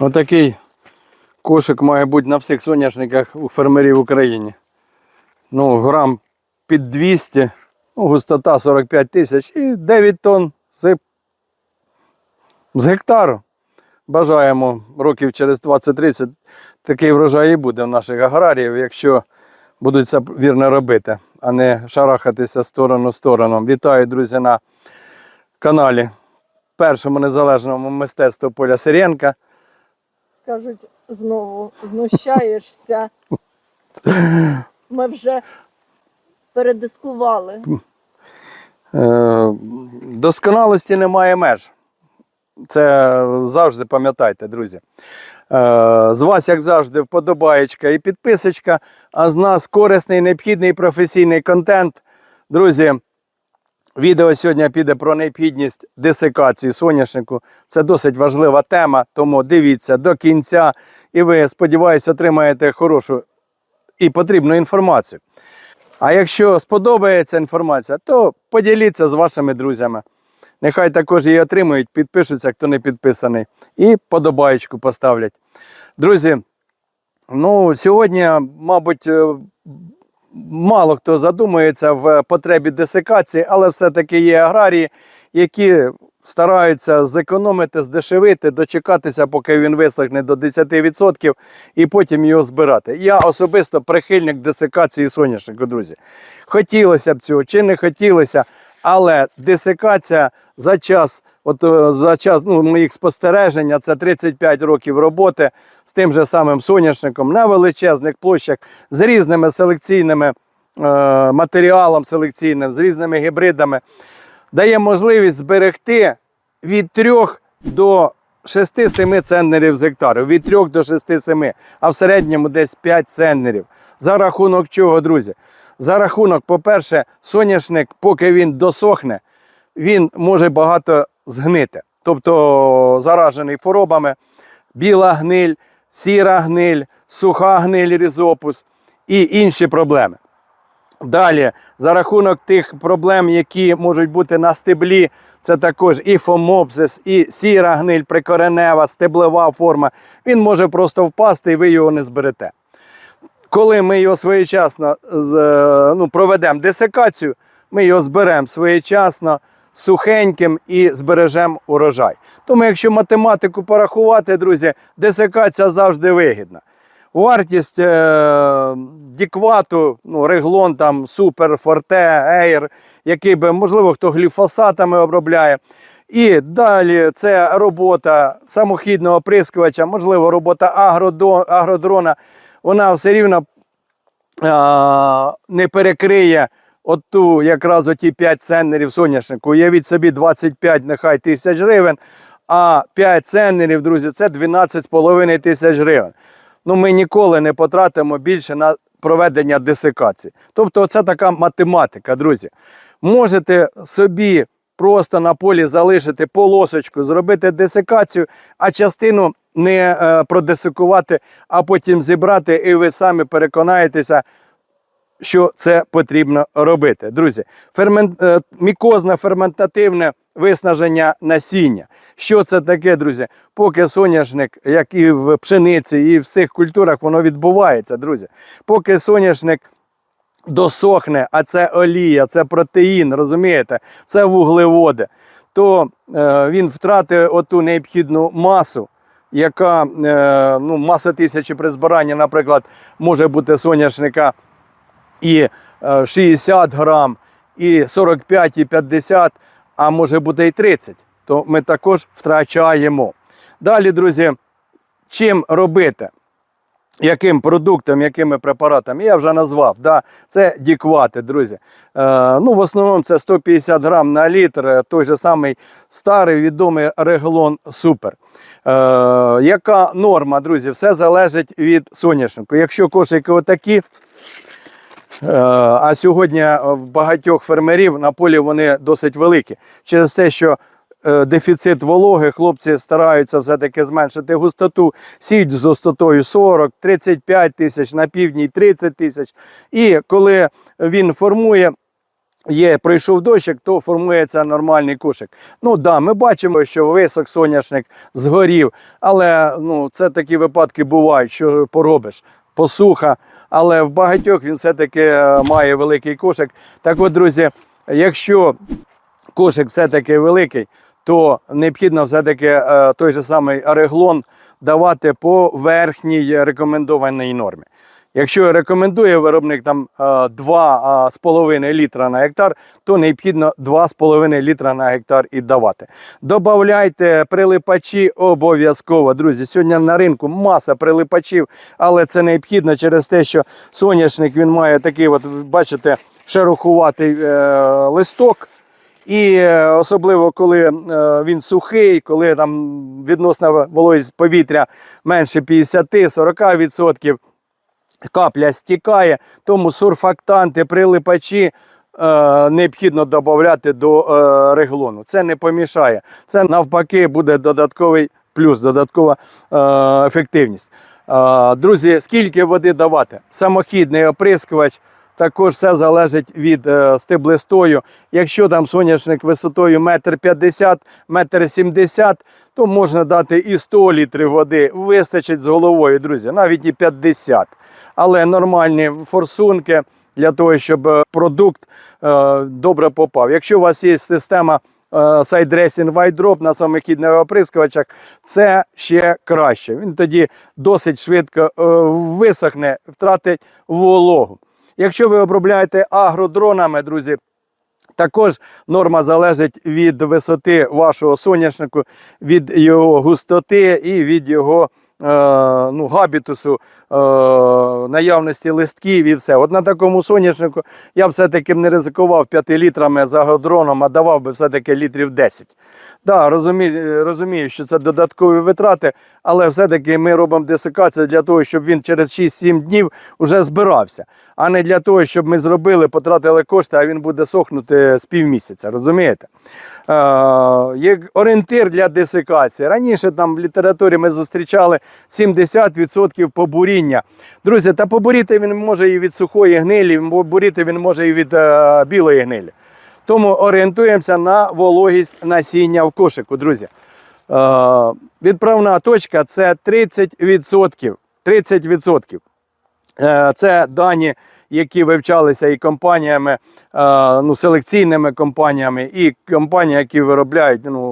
Отакий кошик має бути на всіх соняшниках у фермерів в Україні. Ну, грам під 200, ну, густота 45 тисяч і 9 тонн з, з гектару. Бажаємо років через 20-30 такий врожай і буде в наших аграріїв, якщо будуть це вірно робити, а не шарахатися сторону в сторону. Вітаю, друзі, на каналі першому незалежному мистецтву Поля Сиренка. Скажуть знову, знущаєшся. Ми вже передискували. Е, Досконалості немає меж. Це завжди пам'ятайте, друзі. Е, З вас, як завжди, вподобаєчка і підписочка, а з нас корисний, необхідний професійний контент. Друзі, відео сьогодні піде про необхідність десикації соняшнику. Це досить важлива тема, тому дивіться до кінця, і ви, сподіваюся, отримаєте хорошу і потрібну інформацію. А якщо сподобається інформація, то поділіться з вашими друзями. Нехай також її отримують, підпишуться, хто не підписаний, і подобаєчку поставлять. Друзі, ну сьогодні, мабуть, е, мало хто задумується в потребі десикації, але все-таки є аграрії, які стараються зекономити, здешевити, дочекатися, поки він висохне до 10% і потім його збирати. Я особисто прихильник десикації соняшнику, друзі. Хотілося б цього чи не хотілося, але десикація за час. От е, за час ну, моїх спостережень, це 35 років роботи з тим же самим соняшником на величезних площах з різними селекційними е, матеріалом селекційним, з різними гібридами, дає можливість зберегти від 3 до 6-7 центнерів з гектару, від 3 до 6-7, а в середньому десь 5 центнерів. За рахунок чого, друзі? За рахунок, по-перше, соняшник, поки він досохне, він може багато згнити. Тобто заражений хворобами, біла гниль, сіра гниль, суха гниль різопус і інші проблеми. Далі, за рахунок тих проблем, які можуть бути на стеблі, це також і фомопсис, і сіра гниль, прикоренева, стеблева форма, він може просто впасти і ви його не зберете. Коли ми його своєчасно ну, проведемо десикацію, ми його зберемо своєчасно, сухеньким і збережемо урожай. Тому, якщо математику порахувати, друзі, десикація завжди вигідна. Вартість е, діквату, ну, реглон, там, супер, форте, ейр, який би, можливо, хто гліфосатами обробляє. І далі це робота самохідного оприскувача, можливо, робота агродрона. Вона все рівно а, не перекриє от ту якраз оті 5 центнерів соняшнику. Уявіть собі 25 нехай тисяч гривень, а 5 центнерів, друзі, це 12,5 тисяч гривень. Ну, ми ніколи не потратимо більше на проведення десикації. Тобто, це така математика, друзі. Можете собі просто на полі залишити полосочку, зробити десикацію, а частину не е, продесикувати, а потім зібрати, і ви самі переконаєтеся, що це потрібно робити. Друзі, фермен... е, мікозне ферментативне виснаження насіння. Що це таке, друзі? Поки соняшник, як і в пшениці, і в всіх культурах, воно відбувається, друзі. Поки соняшник досохне, а це олія, це протеїн, розумієте, це вуглеводи, то е, він втратить оту необхідну масу. Яка е, ну, маса тисячі при збиранні, наприклад, може бути соняшника і е, 60 грам, і 45, і 50, а може бути і 30, то ми також втрачаємо. Далі, друзі, чим робити? Яким продуктом, якими препаратами, я вже назвав. Да? Це діквати, друзі. Е, ну, в основному це 150 грам на літр, е, той же самий старий відомий реглон Супер. Е, яка норма, друзі? Все залежить від соняшнику. Якщо кошики отакі, Е, А сьогодні в багатьох фермерів на полі вони досить великі. Через те, що е, дефіцит вологи, хлопці стараються все-таки зменшити густоту, сіють з густотою 40-35 тисяч, на півдні 30 тисяч. І коли він формує є, пройшов дощик, то формується нормальний кошик. Ну да, ми бачимо, що висок соняшник згорів, але ну, це такі випадки бувають, що поробиш. Посуха, але в багатьох він все-таки е, має великий кошик. Так от, друзі, якщо кошик все-таки великий, то необхідно все-таки е, той же самий реглон давати по верхній рекомендованій нормі. Якщо рекомендує виробник там е, 2,5 літра на гектар, то необхідно 2,5 літра на гектар і давати. Добавляйте прилипачі обов'язково. Друзі, сьогодні на ринку маса прилипачів, але це необхідно через те, що соняшник він має такий, от, бачите, шерохуватий е, листок. І е, особливо, коли е, він сухий, коли там відносна вологість повітря менше 50-40%, капля стікає, тому сурфактанти, прилипачі е, необхідно додати до е, реглону. Це не помішає. Це навпаки буде додатковий плюс, додаткова е, ефективність. Друзі, скільки води давати? Самохідний оприскувач. Також все залежить від стеблистою. Якщо там соняшник висотою 1,50 м, 1,70 м, то можна дати і 100 літрів води. Вистачить з головою, друзі, навіть і 50. Але нормальні форсунки для того, щоб е, продукт е, добре попав. Якщо у вас є система сайдресінг Drop на самохідних оприскувачах, це ще краще. Він тоді досить швидко е, висохне, втратить вологу. Якщо ви обробляєте агродронами, друзі, також норма залежить від висоти вашого соняшнику, від його густоти і від його ну, габітусу, е, наявності листків і все. От на такому соняшнику я все-таки не ризикував 5 літрами за агродроном, а давав би все-таки літрів 10. Да, розумію, розумію, що це додаткові витрати, але все-таки ми робимо десикацію для того, щоб він через 6-7 днів вже збирався, а не для того, щоб ми зробили, потратили кошти, а він буде сохнути з півмісяця. Розумієте? Е, Як орієнтир для десикації. Раніше там в літературі ми зустрічали 70% побуріння. Друзі, та побуріти він може і від сухої гнилі, побуріти він може і від е, білої гнилі. Тому орієнтуємося на вологість насіння в кошику, друзі. Е, відправна точка це 30%. 30%. Е, Це дані, які вивчалися і компаніями, е, ну, селекційними компаніями, і компанії, які виробляють ну,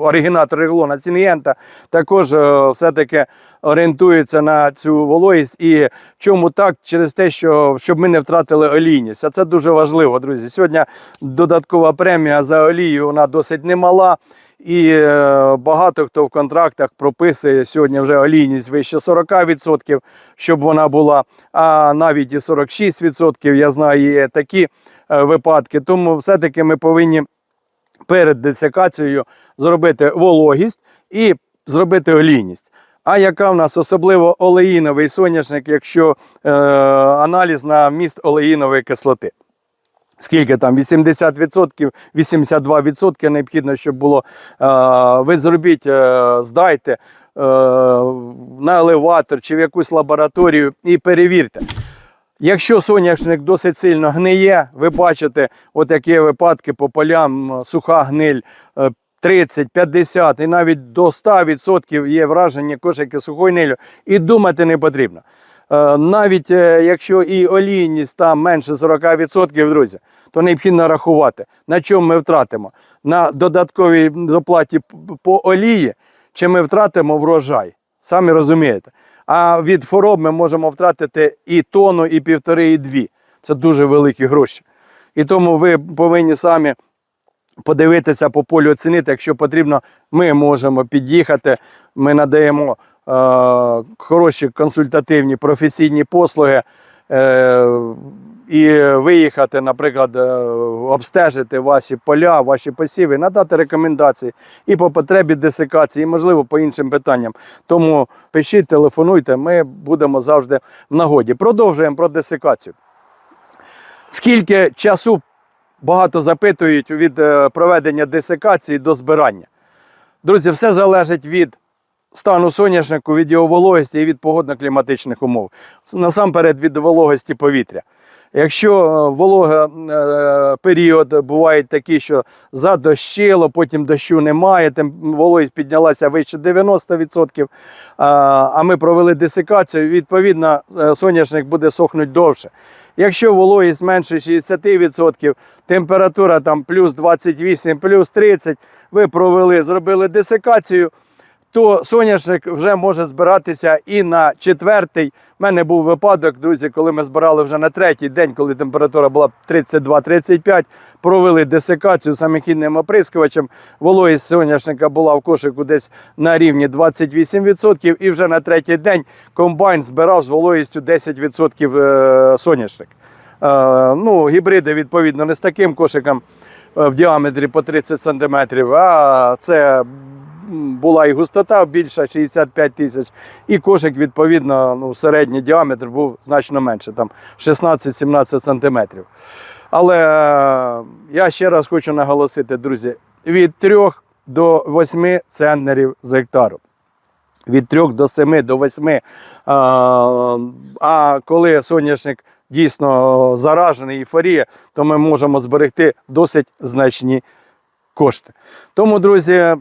оригінатор реглона Цінієнта, також е, все-таки орієнтуються на цю вологість. І чому так? Через те, що щоб ми не втратили олійність. А це дуже важливо, друзі. Сьогодні додаткова премія за олію вона досить немала. І е, багато хто в контрактах прописує сьогодні вже олійність вище 40%, щоб вона була, а навіть і 46%. Я знаю, є такі е, випадки. Тому все-таки ми повинні перед десикацією зробити вологість і зробити олійність. А яка в нас особливо олеїновий соняшник, якщо е, аналіз на вміст олеїнової кислоти? Скільки там? 80%, 82% необхідно, щоб було. Е, ви зробіть, е, здайте е, на елеватор чи в якусь лабораторію і перевірте. Якщо соняшник досить сильно гниє, ви бачите, от які випадки по полям, суха гниль. е, 30, 50 і навіть до 100% є враження кошики сухої гнилю. І думати не потрібно. Е, Навіть е, якщо і олійність там менше 40%, друзі, то необхідно рахувати, на чому ми втратимо. На додатковій доплаті по олії, чи ми втратимо врожай. Самі розумієте. А від хвороб ми можемо втратити і тонну, і півтори, і дві. Це дуже великі гроші. І тому ви повинні самі подивитися по полю, оцінити. Якщо потрібно, ми можемо під'їхати. Ми надаємо хороші консультативні професійні послуги. Е, і виїхати, наприклад, е, обстежити ваші поля, ваші посіви, надати рекомендації і по потребі десикації, і, можливо, по іншим питанням. Тому пишіть, телефонуйте, ми будемо завжди в нагоді. Продовжуємо про десикацію. Скільки часу багато запитують від е, проведення десикації до збирання? Друзі, все залежить від стану соняшнику, від його вологості і від погодно-кліматичних умов. Насамперед від вологості повітря. Якщо е, волога е, період буває такий, що задощило, потім дощу немає, тим вологість піднялася вище 90%, а, а ми провели десикацію, відповідно, е, соняшник буде сохнути довше. Якщо вологість менше 60%, температура там плюс 28, плюс 30, ви провели, зробили десикацію, то соняшник вже може збиратися і на четвертий. У мене був випадок, друзі, коли ми збирали вже на третій день, коли температура була 32-35, провели десикацію самохідним оприскувачем. Вологість соняшника була в кошику десь на рівні 28%, і вже на третій день комбайн збирав з вологістю 10% е, соняшник. Е, Ну, гібриди, відповідно, не з таким кошиком е, в діаметрі по 30 см, а це була і густота більша 65 тисяч, і кошик, відповідно, ну, середній діаметр був значно менше, там 16-17 см. Але е, я ще раз хочу наголосити, друзі, від 3 до 8 центнерів з гектару. Від 3 до 7 до 8. А, а коли соняшник дійсно заражений ейфорія, то ми можемо зберегти досить значні кошти. Тому, друзі,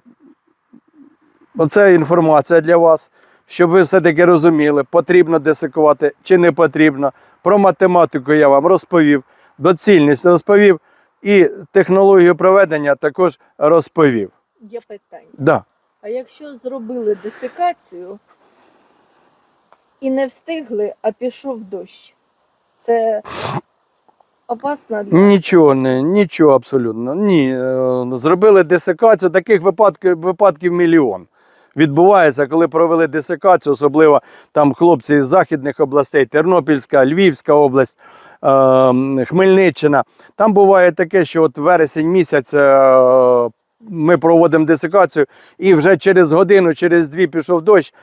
оце інформація для вас, щоб ви все-таки розуміли, потрібно десикувати чи не потрібно. Про математику я вам розповів, доцільність розповів і технологію проведення також розповів. Є питання. Да. А якщо зробили десикацію і не встигли, а пішов дощ, це опасно для Нічого, не, нічого абсолютно. Ні. е, Зробили десикацію, таких випадків, випадків мільйон. Відбувається, коли провели десикацію, особливо там хлопці з західних областей, Тернопільська, Львівська область, е, Хмельниччина. Там буває таке, що от вересень місяць е, ми проводимо десикацію, і вже через годину, через дві пішов дощ.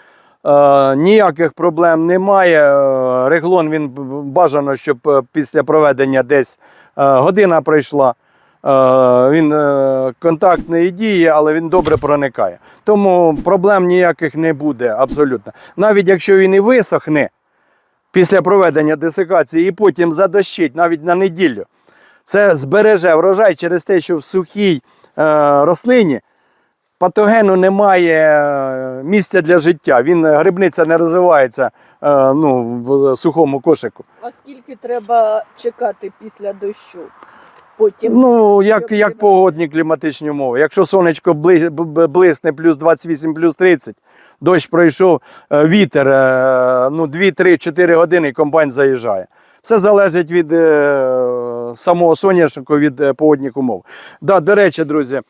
Е, ніяких проблем немає. Е, Реглон він бажано, щоб після проведення десь година пройшла. Е, Він е, контактної дії, але він добре проникає. Тому проблем ніяких не буде абсолютно. Навіть якщо він і висохне після проведення десикації і потім задощить навіть на неділю, це збереже врожай через те, що в сухій е, рослині патогену немає місця для життя. Він грибниця не розвивається ну, в сухому кошику. А скільки треба чекати після дощу? Потім Ну, як, як погодні кліматичні умови. Якщо сонечко блисне плюс 28, плюс 30, дощ пройшов, е, вітер, е, ну, 2-3-4 години і комбайн заїжджає. Все залежить від е, самого сонячника, від погодних умов. Да, до речі, друзі,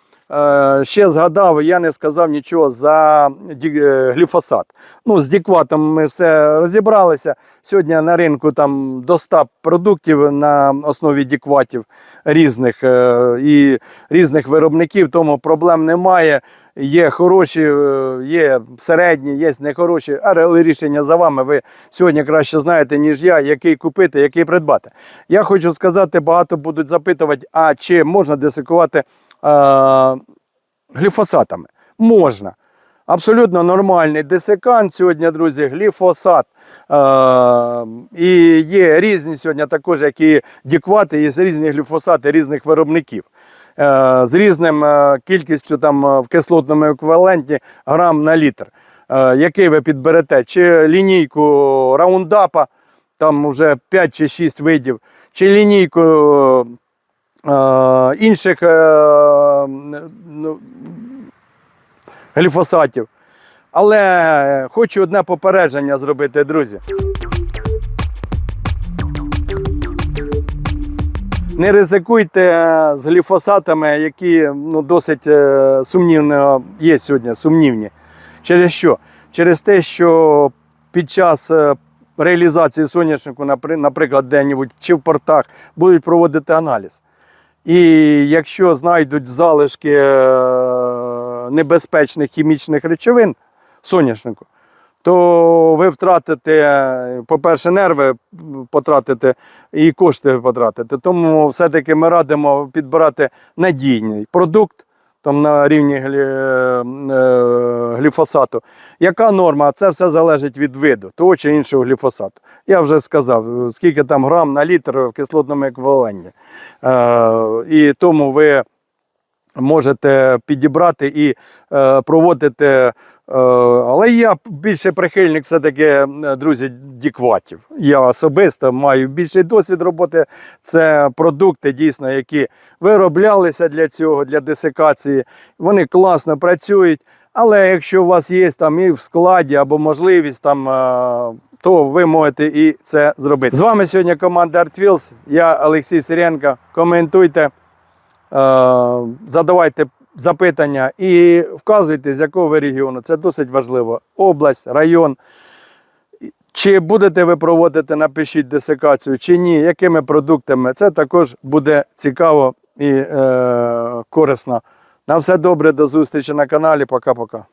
ще згадав, я не сказав нічого за е, гліфосат. Ну, з дікватом ми все розібралися. Сьогодні на ринку там до 100 продуктів на основі дікватів різних е, і різних виробників, тому проблем немає. Є хороші, е, є середні, є нехороші, але рішення за вами. Ви сьогодні краще знаєте, ніж я, який купити, який придбати. Я хочу сказати, багато будуть запитувати, а чи можна десикувати е, гліфосатами? Можна. Абсолютно нормальний десикант сьогодні, друзі, гліфосат. Е, і є різні сьогодні також, як і діквати, є різні гліфосати різних виробників. Е, з різним е, кількістю там е, в кислотному еквіваленті грам на літр. Е, який ви підберете? Чи лінійку раундапа, там вже 5 чи 6 видів, чи лінійку е, інших е, ну, гліфосатів. Але хочу одне попередження зробити, друзі. Не ризикуйте е, з гліфосатами, які ну, досить е, сумнівно є сьогодні, сумнівні. Через що? Через те, що під час е, реалізації соняшнику, наприклад, де-небудь чи в портах, будуть проводити аналіз. І якщо знайдуть залишки е, небезпечних хімічних речовин соняшнику, то ви втратите, по-перше, нерви потратите і кошти потратите. Тому все-таки ми радимо підбирати надійний продукт, там на рівні е, е, гліфосату. Яка норма? Це все залежить від виду того чи іншого гліфосату. Я вже сказав, скільки там грам на літр в кислотному еквіваленті. Е, і тому ви можете підібрати і проводити. Е, але я більше прихильник все-таки, е, друзі, дікватів. Я особисто маю більший досвід роботи. Це продукти, дійсно, які вироблялися для цього, для десикації. Вони класно працюють. Але якщо у вас є там і в складі або можливість там. е, То ви можете і це зробити. З вами сьогодні команда ArtWheels. Я Олексій Сиренко. Коментуйте, задавайте запитання і вказуйте, з якого ви регіону. Це досить важливо. Область, район. Чи будете ви проводити, напишіть десикацію, чи ні, якими продуктами. Це також буде цікаво і е, корисно. На все добре, до зустрічі на каналі. Пока-пока.